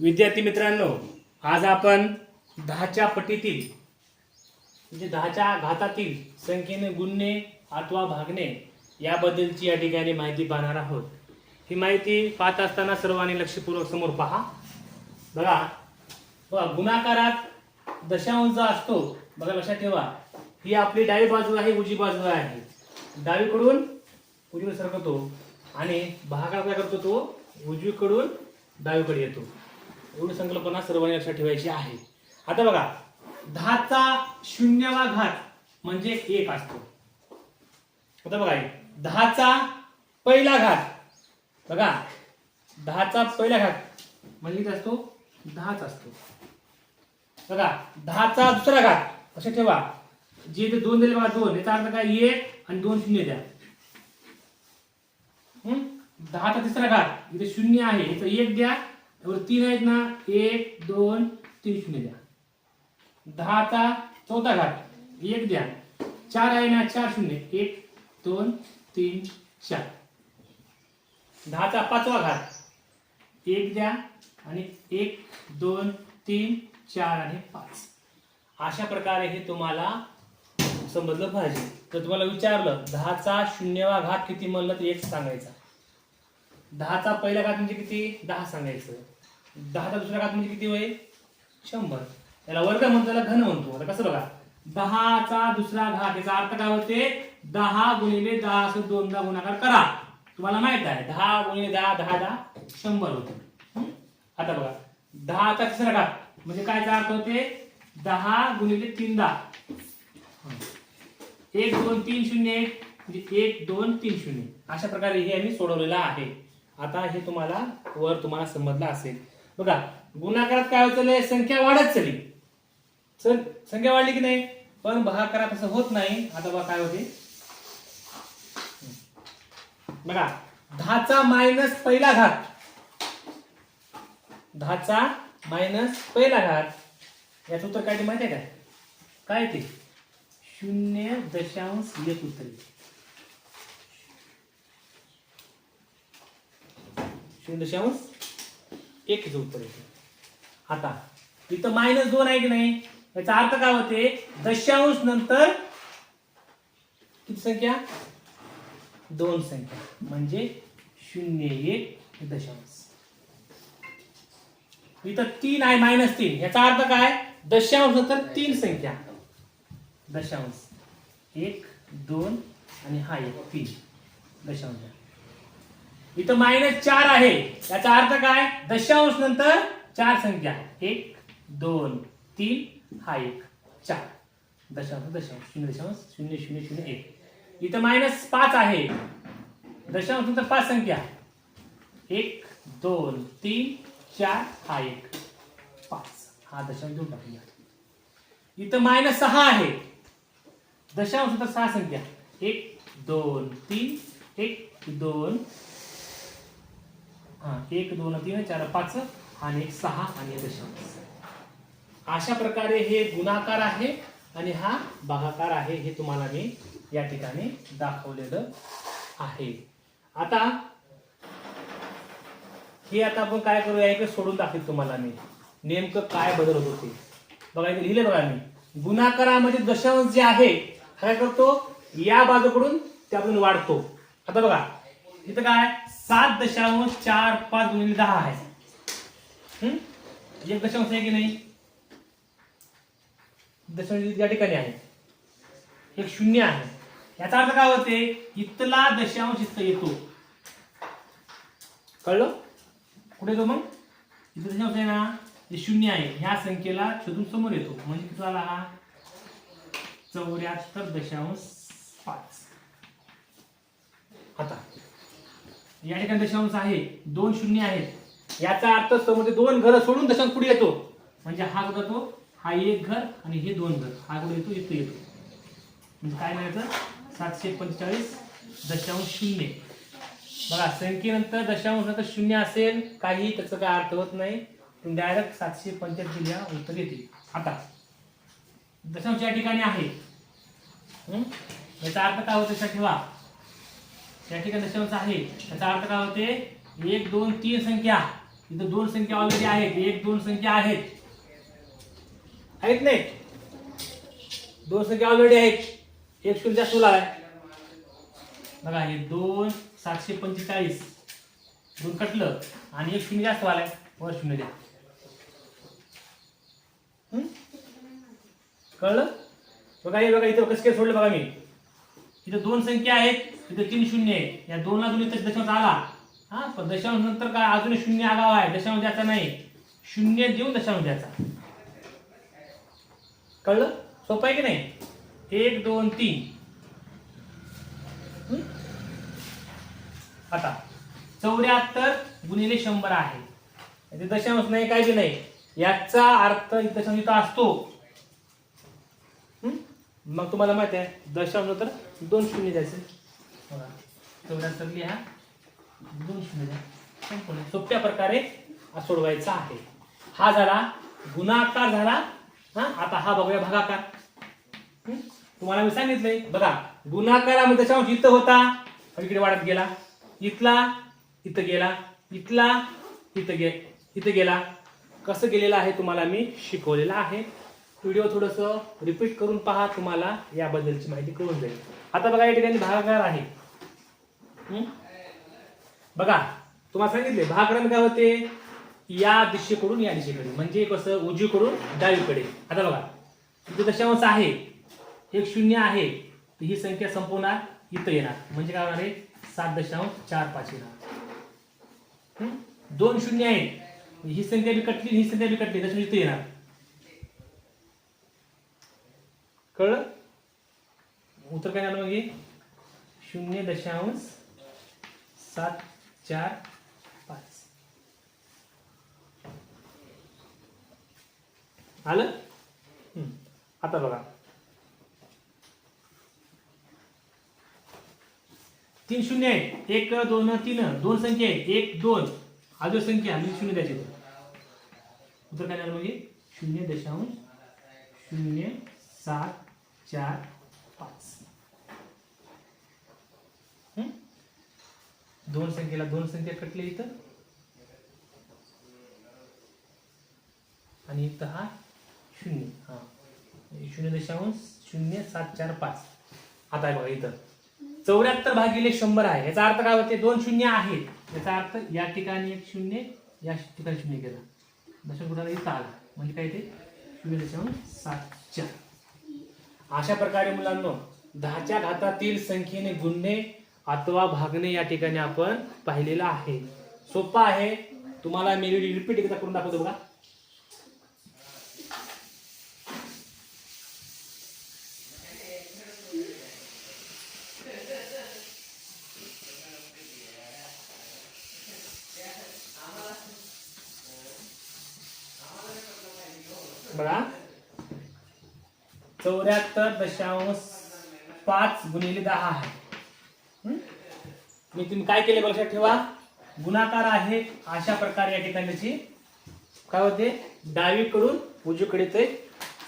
विद्यार्थी मित्रांनो आज आपण दहाच्या पटीतील म्हणजे दहाच्या घातातील संख्येने गुणणे अथवा भागणे याबद्दलची या ठिकाणी माहिती पाहणार आहोत. ही माहिती पाहत असताना सर्वांनी लक्षपूर्वक समोर पहा. बघा बघा गुणाकारात दशांश असतो. बघा लक्षात ठेवा. ही आपली डावी बाजू आहे उजवी बाजू आहे. डावीकडून उजवीकडे सरकतो आणि भागाकार करतो तो? उजवीकडून डावीकडे येतो. एवढी संकल्पना सर्वांनी लक्षात ठेवायची आहे. आता बघा दहाचा शून्यवा घात म्हणजे एक असतो. आता बघा दहाचा पहिला घात बघा दहाचा पहिला घात म्हणजे किती असतो? दहाच असतो. बघा दहाचा दुसरा घात लक्षात ठेवा. जे इथे दोन दिले बघा दोन. याचा अर्थ काय? एक आणि दोन शून्य द्या. दहाचा तिसरा घात इथे शून्य आहे. इथं एक द्या. यावर तीन आहेत ना एक दोन तीन शून्य द्या. दहाचा चौथा घात एक द्या. चार आहे ना चार शून्य. एक दोन तीन चार. दहाचा पाचवा घात एक द्या आणि एक दोन तीन चार आणि पाच. अशा प्रकारे हे तुम्हाला समजलं पाहिजे. तर तुम्हाला विचारलं दहाचा शून्यवा घात किती म्हणलं तर एक सांगायचा. दहाचा पहिला घात म्हणजे किती? दहा सांगायचं. दहाचा दुसरा घात म्हणजे किती होईल? शंभर. त्याला वर्ग म्हणतो त्याला घन म्हणतो. आता कसं बघा? दहाचा दुसरा घात याचा अर्थ काय होते? दहा गुणिले दहा असं दोनदा गुणाकार करा. तुम्हाला माहीत आहे दहा गुणिले दहा दहा दहा शंभर होते. आता बघा. दहाचा तिसरा घात म्हणजे काय अर्थ होते? दहा गुणिले तीनदा. एक दोन तीन शून्य एक. म्हणजे एक दोन तीन शून्य. अशा प्रकारे हे आम्ही सोडवलेलं आहे. आता हे तुम्हाला वर तुम्हाला समजलं असेल. बघा गुणाकारात काय होत चाललंय संख्या वाढत चालली. संख्या वाढली की नाही? पण भागाकारात असं होत नाही. आता बघा काय होते बघा दहाचा मायनस पहिला घात. दहाचा मायनस पहिला घात. याचं उत्तर काय ते माहिती आहे काय ते? शून्य दशांश एक उत्तर. शून्य दशांश एक उत्तर येते. आता इथं मायनस दोन आहे की नाही? याचा अर्थ काय होते? दशांश नंतर किती संख्या? दोन संख्या. म्हणजे शून्य एक दशांश. इथं तीन आहे मायनस तीन. याचा अर्थ काय? दशांश नंतर तीन संख्या. दशांश. एक दोन आणि हा एक तीन. दशांश. इथं मायनस चार आहे. याचा अर्थ काय? दशांश नंतर चार संख्या. एक दोन तीन हा एक चार. दशांश दशांश शून्य दशांश शून्य शून्य शून्य एक. इथं मायनस पाच आहे. दशांश नंतर पाच संख्या. एक दोन तीन चार हा एक पाच. हा दशांश देऊन टाकूया इथं मायनस सहा आहे. दशांश नंतर सहा संख्या. एक दोन तीन एक दोन हा एक दोन तीन चार पाच आणि एक सहा आणि दशांश. अशा प्रकारे हे गुणाकार आहे आणि हा भागाकार आहे हे तुम्हाला मी या ठिकाणी दाखवलेलं आहे. आता हे आता आपण काय करूया? इकडे सोडून दाखवेल तुम्हाला मी. नेमकं काय बदल होत? होते बघा इथे लिहिले बघा मी. गुणाकारामध्ये दशांश जे आहे काय करतो या बाजूकडून त्यातून वाढतो. आता बघा इथं काय? सात दशांश चार पाच गुणिले दहा आहे. हम्म? एक दशांश आहे की नाही? दशांश या ठिकाणी आहे. एक शून्य आहे. याचा अर्थ काय होते? इथला दशांश इथं येतो. कळलं? कुठे येतो मग? इथं दशांश आहे ना? जे शून्य आहे. ह्या संख्येला शोधून समोर येतो. म्हणजे किती झाला हा चौऱ्याहत्तर दशांश पाच. आता. या ठिकाणी दशांश आहे दोन शून्य आहेत याचा अर्थ समोर म्हणजे दोन घर सोडून दशांश पुढे येतो. म्हणजे हा कुठं येतो हा एक घर आणि हे दोन घर. हा कुठे येतो इथं येतो. म्हणजे काय म्हणायचं? सातशे पंचेचाळीस दशांश शून्य. बघा संख्येनंतर दशांश नंतर शून्य असेल काही त्याचा काय अर्थ होत नाही. तुम्ही डायरेक्ट सातशे पंच्याऐंशी लिहा उत्तर येते आता दशांश या ठिकाणी आहे. याचा अर्थ काय होतो? ठेवा. या ठिकाणी दशांश आहे. त्याचा अर्थ काय होते? एक दोन तीन संख्या. इथं दोन संख्या ऑलरेडी आहेत. एक दोन संख्या आहेत. आहेत नाही. दोन संख्या ऑलरेडी आहेत. एक शून्य जास्त आहे. बघा हे दोन सातशे पंचेचाळीस. दोन कटलं आणि एक शून्य जास्त आलाय वर शून्य द्या. कळलं? बघा हे बघा इथं कसं काय सोडलं बघा मी. इथं दोन संख्या आहेत इथं तीन शून्य आहेत. या दोनला दोन इथे दशांश आला. हा पण दशांश नंतर काय? अजून शून्य आगाव आहे. दशांश द्यायचा नाही. शून्य देऊन दशांश द्यायचा. कळलं? सोपं आहे की नाही? एक दोन तीन. आता चौऱ्याहत्तर गुणिले शंभर आहे. इथे दशांश नाही काय बी नाही. याचा अर्थ इथं दशांश इथं असतो. मग तुम्हाला माहीत आहे दशांश तर दोन शून्य द्यायचे. बघा चौऱ्याहत्तर लिहा दोन शून्य द्या. संपूर्ण सोप्या प्रकारे हा सोडवायचा आहे. हा झाला गुणाकार झाला. हा आता हा बघूया भागाकार. तुम्हाला मी सांगितलंय. बघा गुणाकारामध्ये त्याच्यावर इथं होता? इकडे वाढत गेला. इथला इथं गेला. इथला इथं गे इथं गेला. कसं गेलेलं आहे तुम्हाला मी शिकवलेलं आहे. व्हिडिओ थोडस रिपीट करून पहा तुम्हाला याबद्दलची माहिती कळून जाईल. आता बघा या ठिकाणी भागाकार आहे. बघा तुम्हाला सांगितले भागाकार काय होते? या दिशेकडून या दिशेकडे. म्हणजे कसं? उजवीकडून डावीकडे. आता बघा इथे दशांश आहे. एक शून्य आहे. तर ही संख्या संपवणार इथं येणार. म्हणजे काय होणार आहे? सात दशांश चार पाच येणार. दोन शून्य आहेत. ही संख्या बी कटली ही संख्या बी कटली दशांश इथं येणार. कळलं? उत्तर काय झालं मग शून्य दशांश सात चार पाच. आलं? आता बघा. तीन शून्य आहे. एक दोन तीन. दोन संख्या आहे. एक दोन. अजून संख्या आणि शून्य द्यायची उत्तर काय झालं म्हणजे शून्य दशांश शून्य सात चार पाच. दोन संख्येला दोन संख्या कटले इथं. आणि इथं हा शून्य. हा. शून्य दशांश शून्य सात चार पाच. आता आहे बघा इथं. चौऱ्याहत्तर भागिले शंभर आहे. याचा अर्थ काय होते? दोन शून्य आहेत. याचा अर्थ या ठिकाणी एक शून्य या ठिकाणी शून्य केला. दशांश कुठाला इथं आला. म्हणजे काय ते? शून्य दशांश सात चार. अशा प्रकारे मुलांनो दहाच्या घातातील संख्येने गुणणे अथवा भागणे या ठिकाणी आपण पाहिलेलं आहे. सोपा आहे. तुम्हाला मी रिपीट एकदा करून दाखवतो बघा. बघा. चौऱ्याहत्तर दशांश पाच गुणिले दहा आहे. मी तुम्ही काय केले लक्षात ठेवा. गुणाकार आहे. अशा प्रकारे या ठिकाणी काय होते? डावीकडून उजवीकडे ते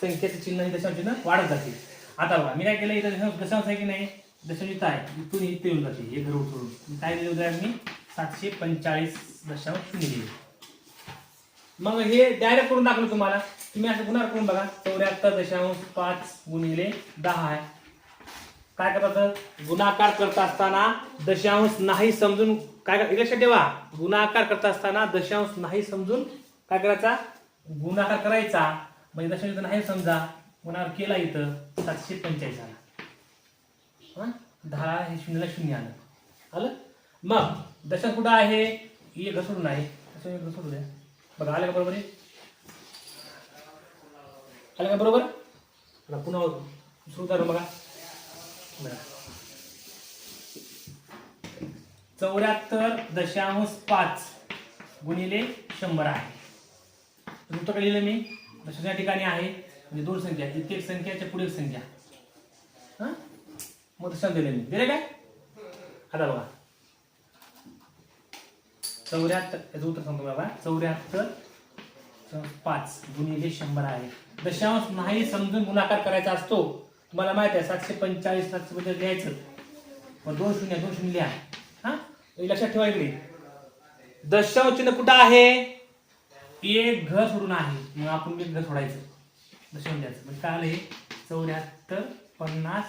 संख्येचे चिन्ह दशांश चिन्ह वाढत जाते. आता बघा मी काय केलं? इथं दशांश आहे की नाही? दशांश इथं आहे. इथून इथे येऊन जाते. हे घर उचलून. काय दिलं उदाहरण मी? सातशे पंचेचाळीस दशांश शून्य दिले मग हे डायरेक्ट करून दाखवलं तुम्हाला. तुम्ही असं गुन्हा करून बघा. चौऱ्याहत्तर दशांश पाच गुणिले दहा आहे. काय करतात? गुणाकार करत असताना दशांश नाही समजून काय कर- लक्षात ठेवा. गुणाकार करत असताना दशांश नाही समजून काय करायचा? गुणाकार करायचा. म्हणजे दशांश इथं नाही समजा. गुणाकार केला इथं. सातशे पंचेचाळीस आला हं? दहा हे शून्यला शून्य आलं. आलं? मग दशांश कुठं आहे? एक घसरून आहे. असं एक द्या बघा आलं का बरोबर? आहे आलं का बरोबर? आता पुन्हा सुरू करू बघा. चौऱ्याहत्तर दशांश पाच गुणिले शंभर आहे. तर लिहिलं मी? दशांश या ठिकाणी आहे. म्हणजे दोन संख्या. इथे एक संख्याच्या पुढे संख्या. हा? मग दशांश दिले मी. दिले काय? आता बघा. चौऱ्याहत्तर याचं उत्तर सांगतो बाबा. चौऱ्याहत्तर पाच गुणिले शंभर आहे. दशांश नाही समजून गुणाकार करायचा असतो. तुम्हाला माहीत आहे सातशे पंचेचाळीस सातशे पंचाळीस लिहायचं. मग दोन शून्य दोन शून्य लिहा. हा? हे लक्षात ठेवा इकडे. दशांश चिन्ह कुठं आहे? एक घर सोडून आहे. मग आपण एक घर सोडायचं. दशांश द्यायचं म्हणजे काय आलं हे? चौऱ्याहत्तर पन्नास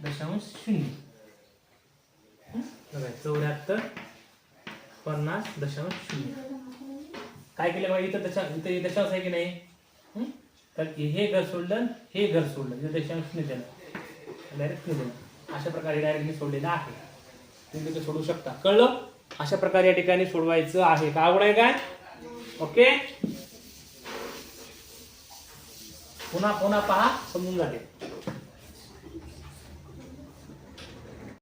दशांश शून्य. चौऱ्याहत्तर पन्नास दशांश शून्य. काय केलं बघा इथं दशा इथं दशांश आहे की नाही? तर हे घर सोडलं हे घर सोडलं. इथं दशांश शून्य डायरेक्ट निधन अशा प्रकारे डायरेक्ट मी सोडलेलं आहे. तुम्ही तिथे सोडू शकता. कळलं? अशा प्रकारे या ठिकाणी सोडवायचं आहे. का आवड आहे काय? ओके पुन्हा पुन्हा पहा समजून जाते.